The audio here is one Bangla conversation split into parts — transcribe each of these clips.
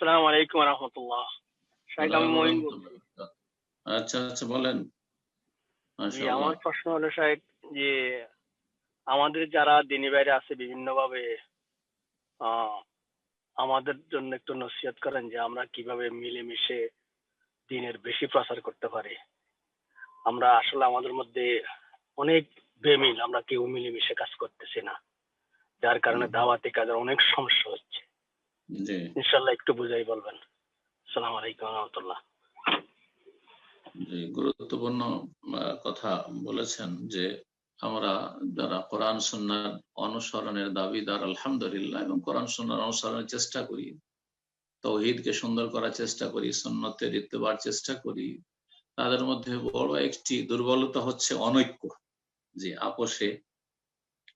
আসসালামু আলাইকুম রহমতুল্লাহ শাহেদ আমি মহিন বলছি। আচ্ছা আচ্ছা বলেন। জি আমার প্রশ্ন হলো শাহেদ যে আমাদের যারা দিনী বাইরে আছে বিভিন্নভাবে আহ, আমাদের জন্য একটু নসিহত করেন যে আমরা কীভাবে মিলেমিশে দিনের বেশি প্রচার করতে পারি। আমরা আসলে আমাদের মধ্যে অনেক বেমিল আমরা কেউ মিলেমিশে কাজ করতেছি না। যার কারণে। দাওয়াতি কাজের অনেক সমস্যা হচ্ছে। ইনশাল্লাহ একটু বুঝাই বলবেন। আসসালামু আলাইকুম রহমতুল্লাহ। জি গুরুত্বপূর্ণ কথা বলেছেন যে আমরা যারা কোরআন সুন্নার অনুসরণের দাবিদার আলহামদুলিল্লাহ এবং কোরআন সুন্নার অনুসরণের চেষ্টা করি তৌহিদকে সুন্দর করার চেষ্টা করি সুন্নতের ইত্তেবার চেষ্টা করি তাদের মধ্যে বড় একটি দুর্বলতা হচ্ছে অনৈক্য। যে আপোষে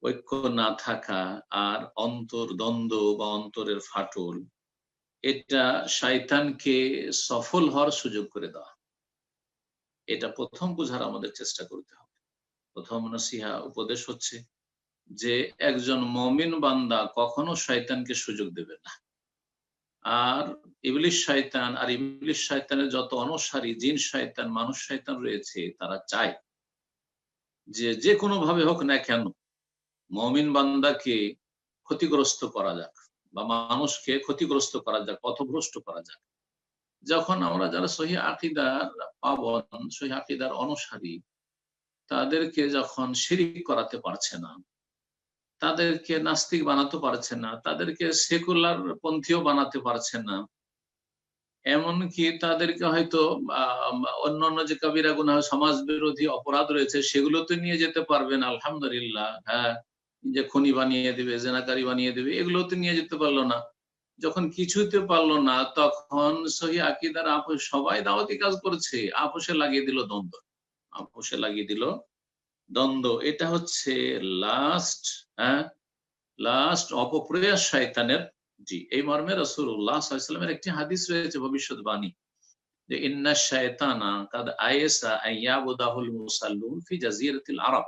ঐক্য না থাকা আর অন্তর দ্বন্দ্ব বা অন্তরের ফাটল, এটা শয়তানকে সফল হওয়ার সুযোগ করে দেওয়া। এটা প্রথম বোঝার আমাদের চেষ্টা করতে হবে। প্রথম নসিহা, উপদেশ হচ্ছে যে একজন মমিন বান্দা কখনো শয়তানকে সুযোগ দেবে না। আর ইবলিশ শয়তান, আর ইবলিশ শয়তানের যত অনুসারী, জিন শয়তান, মানুষ শয়তান রয়েছে, তারা চায় যে যে কোনো ভাবে হোক না কেন মমিন বান্দাকে ক্ষতিগ্রস্ত করা যাক বা মানুষকে ক্ষতিগ্রস্ত করা যাক পথভ্রষ্ট করা যাক। যখন আমরা যারা সহি আকিদার পাবন সহি আকিদার অনুসারী তাদেরকে যখন শিরিক করাতে পারছে না তাদেরকে নাস্তিক বানাতে পারছে না তাদেরকে সেকুলার পন্থীও বানাতে পারছে না এমনকি তাদেরকে হয়তো আহ, অন্যান্য যে কবিরা গুনাহ সমাজ বিরোধী অপরাধ রয়েছে সেগুলোতে নিয়ে যেতে পারবেন আলহামদুলিল্লাহ হ্যাঁ। যে খনি বানিয়ে দিবে, জেনাকারি বানিয়ে দিবে এগুলোতে নিয়ে যেতে পারল না। যখন কিছুতে পারল না, তখন সহি আকিদার আপোষ, সবাই দাওয়াতি কাজ করছে। আপোষে লাগিয়ে দিল দ্বন্দ্ব। আপোষে লাগিয়ে দিল দ্বন্দ্ব। এটা হচ্ছে লাস্ট হ্যাঁ? লাস্ট অপপ্রয়াস শয়তানের জি। এই মর্মে রসুল্লাহ সাল্লামের একটি হাদিস রয়েছে, ভবিষ্যৎবাণী। যে, ইন্না শয়তানা কাদ আয়েসা আইয়াবুদাহুল মুসাল্লুন ফি জাজিরাতিল আরব।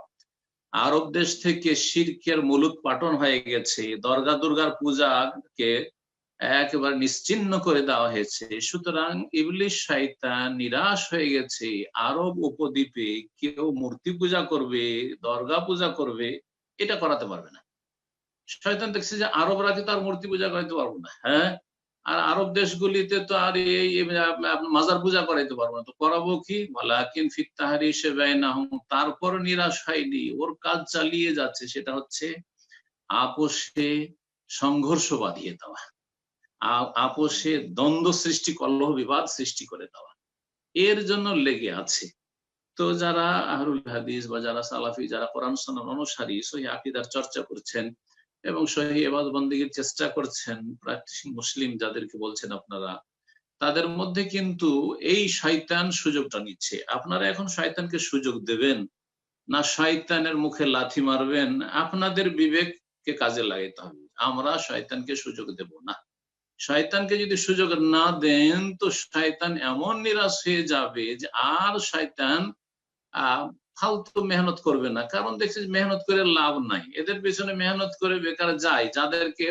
আরব দেশ থেকে শিরকের মুলুক পাটন হয়ে গেছে। দর্গা দুর্গার পূজাকে একেবারে নিশ্চিন্ন করে দেওয়া হয়েছে। সুতরাং ইবলিশ শয়তান নিরাশ হয়ে গেছে। আরব উপদ্বীপে কেউ মূর্তি পূজা করবে, দর্গা পূজা করবে, এটা করাতে পারবে না। শয়তান দেখছে যে আরবরা কি তার মূর্তি পূজা করাতে পারব না হ্যাঁ? আর আরব দেশগুলিতে তো আর এই মাজার পূজা করাইতে পারব না। তো করাবো কি? মালাকিন ফিত্তাহারি হিসেবে না হোক তারপর নিরাশ হয়নি। ওর কাজ চালিয়ে যাচ্ছে, সেটা হচ্ছে আপোষে সংঘর্ষ বাঁধিয়ে দেওয়া। আপোষে দ্বন্দ্ব সৃষ্টি, কলহ বিবাদ সৃষ্টি করে দেওয়া। এর জন্য লেগে আছে। তো যারা আহরুল হাদিস বা যারা সালাফি, যারা কোরআন সন্ন্যার অনুসারী সহি আকিদার চর্চা করছেন এবং সহি এবাদ বন্দীগীর চেষ্টা করছেন প্র্যাকটিসিং মুসলিম যাদেরকে বলছেন আপনারা, তাদের মধ্যে কিন্তু এই শয়তান সুযোগটা নিচ্ছে। আপনারা এখন শয়তানকে সুযোগ দেবেন, না শয়তানের মুখে লাথি মারবেন, আপনাদের বিবেককে কাজে লাগাইতে হবে। আমরা শয়তানকে সুযোগ দেব না। শয়তানকে যদি সুযোগ না দেন, তো শয়তান এমন নিরাশ হয়ে যাবে যে আর শয়তান ফালতু মেহনত করবে না। কারণ দেখছি মেহনত করে লাভ নাই। এদের পেছনে মেহনত করে বেকার যায়, যাদেরকে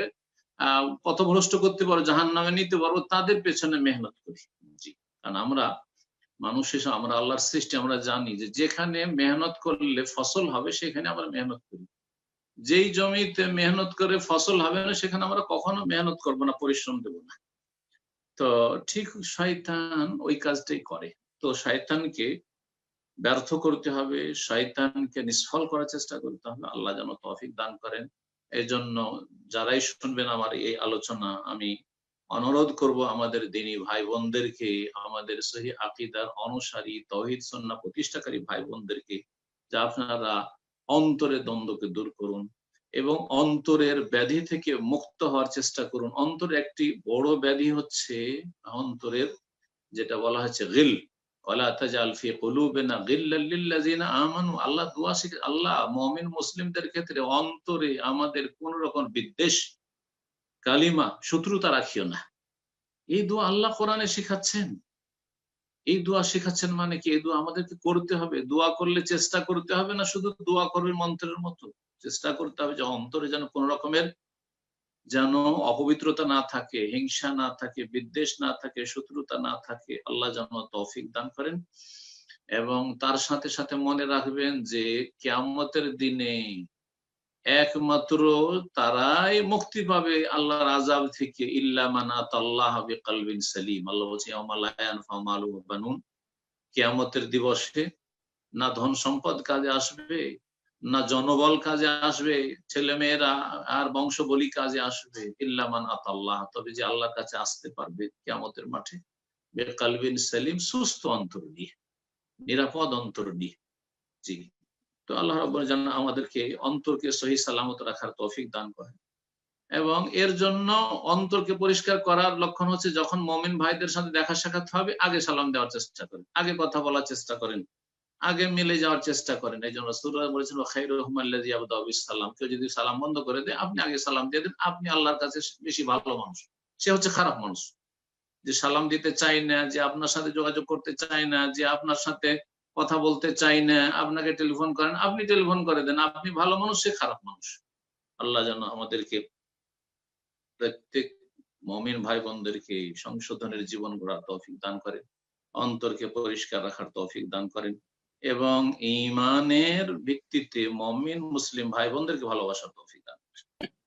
পথভ্রষ্ট করতে পারো জাহান নামে নিতে পারব তাদের পেছনে মেহনত করি। জি। কারণ আমরা মানুষ হিসেবে, আমরা আল্লাহর সৃষ্টি, আমরা জানি যে যেখানে মেহনত করলে ফসল হবে, সেখানে আমরা মেহনত করি। যেই জমিতে মেহনত করে ফসল হবে না, সেখানে আমরা কখনো মেহনত করব না, পরিশ্রম দেব না। তো ঠিক শয়তান ওই কাজটাই করে। তো শয়তানকে ব্যর্থ করতে হবে, শয়তানকে নিষ্ফল করার চেষ্টা করতে হবে, আল্লাহ যেন তফিক দান করেন। এই জন্য যারাই শুনবেন আমার এই আলোচনা, আমি অনুরোধ করব আমাদের দিনী ভাই বোনদেরকে আমাদের সহি আকিদার অনুসারী, তহিদ সন্না প্রতিষ্ঠাকারী ভাই বোনদেরকে যে আপনারা অন্তরের দ্বন্দ্বকে দূর করুন এবং অন্তরের ব্যাধি থেকে মুক্ত হওয়ার চেষ্টা করুন। অন্তরের একটি বড় ব্যাধি হচ্ছে, অন্তরের যেটা বলা হচ্ছে গিল আল্লাহ আল্লাহ মুমিন মুসলিমদের ক্ষেত্রে অন্তরে আমাদের কোন রকম বিদ্বেষ, কালিমা, শত্রুতা রাখিও না। এই দোয়া আল্লাহ কোরআনে শিখাচ্ছেন। এই দোয়া শেখাচ্ছেন মানে কি? এই দোয়া আমাদেরকে করতে হবে। দোয়া করলে চেষ্টা করতে হবে না শুধু দোয়া করবে মন্ত্রের মতো। চেষ্টা করতে হবে যে অন্তরে যেন কোন রকমের যেন অপবিত্রতা না থাকে, হিংসা না থাকে, বিদ্বেষ না থাকে, শত্রুতা না থাকে, আল্লাহ যেন তৌফিক দান করেন। এবং তার সাথে সাথে মনে রাখবেন যে কিয়ামতের দিনে একমাত্র তারাই মুক্তি পাবে আল্লাহর আজাব থেকে। ইল্লা মানাত আল্লাহ আল্লাহ কিয়ামতের দিবসে না ধন সম্পদ কাজে আসবে না জনবল কাজে আসবে, ছেলে মেয়েরা আর বংশ বলি কাজে আসবে ইল্লামান আল্লাহ। তবে যে আল্লাহর কাছে আসতে পারবে কিয়ামতের মাঠে, বেকালবিন সেলিম সুস্থ অন্তর নিয়ে, নিরাপদ অন্তর নিয়ে। জি। তো আল্লাহ রব্বুল যেন আমাদেরকে অন্তরকে সহি সালামত রাখার তৌফিক দান করেন। এবং এর জন্য অন্তরকে পরিষ্কার করার লক্ষণ হচ্ছে যখন মমিন ভাইদের সাথে দেখা সাক্ষাৎ হবে, আগে সালাম দেওয়ার চেষ্টা করেন, আগে কথা বলার চেষ্টা করেন। আগে মিলে যাওয়ার চেষ্টা করেন। এই জন্য সুরা বলেছেন খাই রহমাল্লাজি সালাম। কেউ যদি সালাম বন্ধ করে দেয়, আপনি আগে সালাম দিয়ে দেন, আপনি আল্লাহর কাছে বেশি ভালো মানুষ। সে হচ্ছে খারাপ মানুষ। যে সালাম দিতে চাই না, যে আপনার সাথে যোগাযোগ করতে চাই না, যে আপনার সাথে কথা বলতে চাই না, আপনাকে টেলিফোন করেন, আপনি টেলিফোন করে দেন। আপনি ভালো মানুষ, সে খারাপ মানুষ। আল্লাহ যেন আমাদেরকে প্রত্যেক মমিন ভাই বোনদেরকে সংশোধনের জীবন গড়ার তৌফিক দান করেন, অন্তরকে পরিষ্কার রাখার তৌফিক দান করেন। এবং ইমানের ভিত্তিতে মমিন মুসলিম ভাই বোনদেরকে ভালোবাসার তৌফিক দান